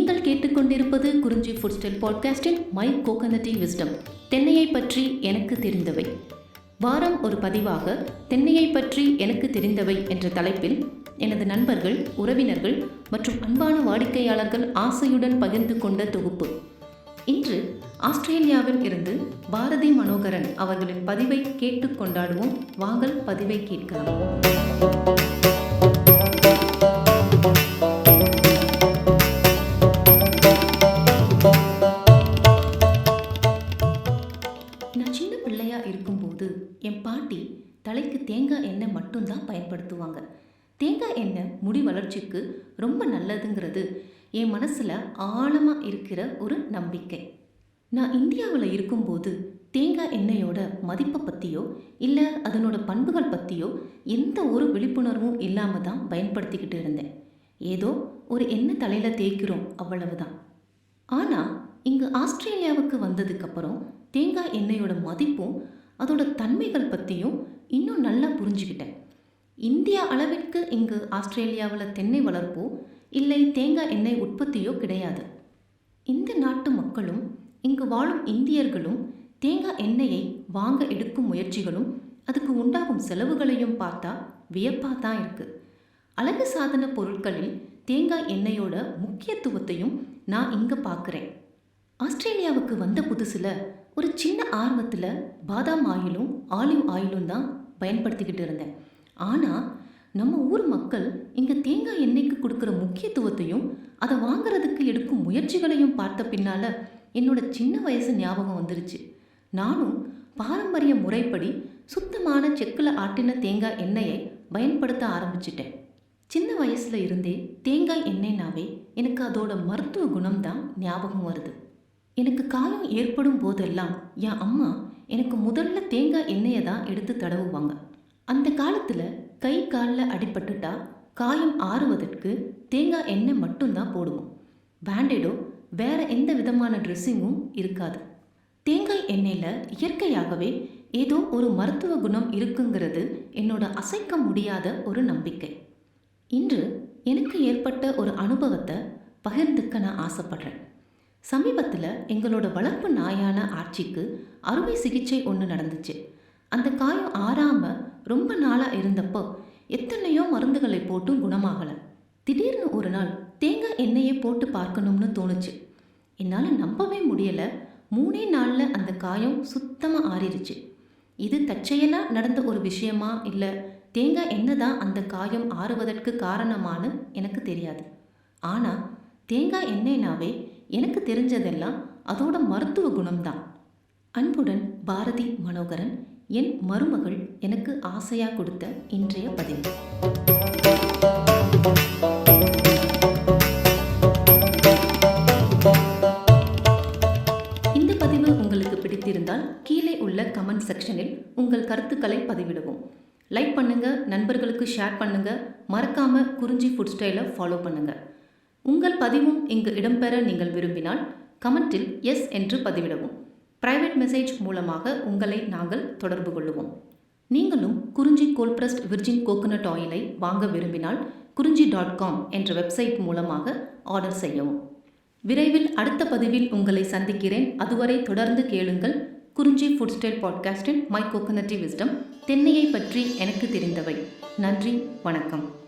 நீங்கள் கேட்டுக்கொண்டிருப்பது Kurinji food style பாட்காஸ்டின் மை கோகனட்டி விஸ்டம் தென்னையை பற்றி எனக்கு தெரிந்தவை. வாரம் ஒரு பதிவாக தென்னையை பற்றி எனக்கு தெரிந்தவை என்ற தலைப்பில் எனது நண்பர்கள் உறவினர்கள் மற்றும் அன்பான வாடிக்கையாளர்கள் ஆசையுடன் பகிர்ந்து கொண்ட தொகுப்பு. இன்று ஆஸ்திரேலியாவில் இருந்து பாரதி மனோகரன் அவர்களின் பதிவை கேட்டு கொண்டாடுவோம் வாங்கள் பதிவை கேட்கலாம். நான் சின்ன பிள்ளையா இருக்கும்போது என் பாட்டி தலைக்கு தேங்காய் எண்ணெய் மட்டும்தான் பயன்படுத்துவாங்க. தேங்காய் எண்ணெய் முடி வளர்ச்சிக்கு ரொம்ப நல்லதுங்கிறது என் மனசில் ஆழமாக இருக்கிற ஒரு நம்பிக்கை. நான் இந்தியாவில் இருக்கும்போது தேங்காய் எண்ணெயோட மதிப்பை பற்றியோ இல்லை அதனோட பண்புகள் பற்றியோ எந்த ஒரு விழிப்புணர்வும் இல்லாமல் தான் பயன்படுத்திக்கிட்டு இருந்தேன். ஏதோ ஒரு எண்ணெய் தலையில் தேய்க்கிறோம் அவ்வளவுதான். ஆனால் இங்கு ஆஸ்திரேலியாவுக்கு வந்ததுக்கப்புறம் தேங்காய் எண்ணெயோட மதிப்பும் அதோட தன்மைகள் பற்றியும் இன்னும் நல்லா புரிஞ்சுக்கிட்டேன். இந்தியா அளவிற்கு இங்கு ஆஸ்திரேலியாவில் தென்னை வளர்ப்போ இல்லை தேங்காய் எண்ணெய் உற்பத்தியோ கிடையாது. இந்த நாட்டு மக்களும் இங்கு வாழும் இந்தியர்களும் தேங்காய் எண்ணெயை வாங்க எடுக்கும் முயற்சிகளும் அதுக்கு உண்டாகும் செலவுகளையும் பார்த்தா வியப்பாக தான் இருக்குது அழகு சாதன பொருட்களில் தேங்காய் எண்ணெயோட முக்கியத்துவத்தையும் நான் இங்கே பார்க்குறேன். ஆஸ்திரேலியாவுக்கு வந்த புதுசில் ஒரு சின்ன ஆர்வத்தில் பாதாம் ஆயிலும் ஆலிவ் ஆயிலும் தான் பயன்படுத்திக்கிட்டு இருந்தேன். ஆனால் நம்ம ஊர் மக்கள் இங்கே தேங்காய் எண்ணெய்க்கு கொடுக்குற முக்கியத்துவத்தையும் அதை வாங்குறதுக்கு எடுக்கும் முயற்சிகளையும் பார்த்த பின்னால் என்னோட சின்ன வயசு ஞாபகம் வந்துருச்சு. நானும் பாரம்பரிய முறைப்படி சுத்தமான செக்கில் ஆட்டின தேங்காய் எண்ணெயை பயன்படுத்த ஆரம்பிச்சிட்டேன். சின்ன வயசுல இருந்தே தேங்காய் எண்ணெய்னாவே எனக்கு அதோட மருத்துவ குணம் தான் ஞாபகம் வருது. எனக்கு காயம் ஏற்படும் போதெல்லாம் என் அம்மா எனக்கு முதல்ல தேங்காய் எண்ணெயை தான் எடுத்து தடவுவாங்க. அந்த காலத்தில் கை காலில் அடிபட்டுட்டா காயம் ஆறுவதற்கு தேங்காய் எண்ணெய் மட்டும்தான் போடுவோம். பேண்டேடோ வேற எந்த விதமான ட்ரெஸ்ஸிங்கும் இருக்காது. தேங்காய் எண்ணெயில் இயற்கையாகவே ஏதோ ஒரு மருத்துவ குணம் இருக்குங்கிறது என்னோட அசைக்க முடியாத ஒரு நம்பிக்கை. இன்று எனக்கு ஏற்பட்ட ஒரு அனுபவத்தை பகிர்ந்துக்க நான் ஆசைப்படுறேன். சமீபத்தில் எங்களோட வளர்ப்பு நாயான ஆட்சிக்கு அறுவை சிகிச்சை ஒன்று நடந்துச்சு. அந்த காயம் ஆறாமல் ரொம்ப நாளாக இருந்தப்போ எத்தனையோ மருந்துகளை போட்டும் குணமாகலை. திடீர்னு ஒரு நாள் தேங்காய் எண்ணெயை போட்டு பார்க்கணும்னு தோணுச்சு. என்னால் நம்பவே முடியலை. மூணே நாளில் அந்த காயம் சுத்தமாக ஆறிடுச்சு இது தற்செயலாக நடந்த ஒரு விஷயமா இல்லை தேங்காய் எண்ணெய் தான் அந்த காயம் ஆறுவதற்கு காரணமானு எனக்கு தெரியாது. ஆனால் தேங்காய் எண்ணெய்னாவே எனக்கு தெரிஞ்சதெல்லாம் அதோட மருத்துவ குணம்தான். அன்புடன் பாரதி மனோகரன் என் மருமகள் எனக்கு ஆசையாக கொடுத்த இன்றைய பதிவு. இந்த பதிவு உங்களுக்கு பிடித்திருந்தால் கீழே உள்ள கமெண்ட் செக்ஷனில் உங்கள் கருத்துக்களை பதிவிடவும். லைக் பண்ணுங்கள் நண்பர்களுக்கு ஷேர் பண்ணுங்கள் மறக்காமல் குறிஞ்சி ஃபுட் ஸ்டைலை ஃபாலோ பண்ணுங்கள் உங்கள் பதிவும் இங்கு இடம்பெற நீங்கள் விரும்பினால் கமெண்டில் எஸ் என்று பதிவிடவும். பிரைவேட் மெசேஜ் மூலமாக உங்களை நாங்கள் தொடர்பு கொள்ளுவோம். நீங்களும் குறிஞ்சி கோல்பிரஸ்ட் விர்ஜின் கோகோனட் ஆயிலை வாங்க விரும்பினால் குறிஞ்சி டாட் காம் என்ற வெப்சைட் மூலமாக ஆர்டர் செய்யவும். விரைவில் அடுத்த பதிவில் உங்களை சந்திக்கிறேன். அதுவரை தொடர்ந்து கேளுங்கள். குறிஞ்சி ஃபுட் ஸ்டைல் பாட்காஸ்டின் மை கோகனட்டி விஸ்டம் தென்னையை பற்றி எனக்கு தெரிந்தவை. நன்றி வணக்கம்.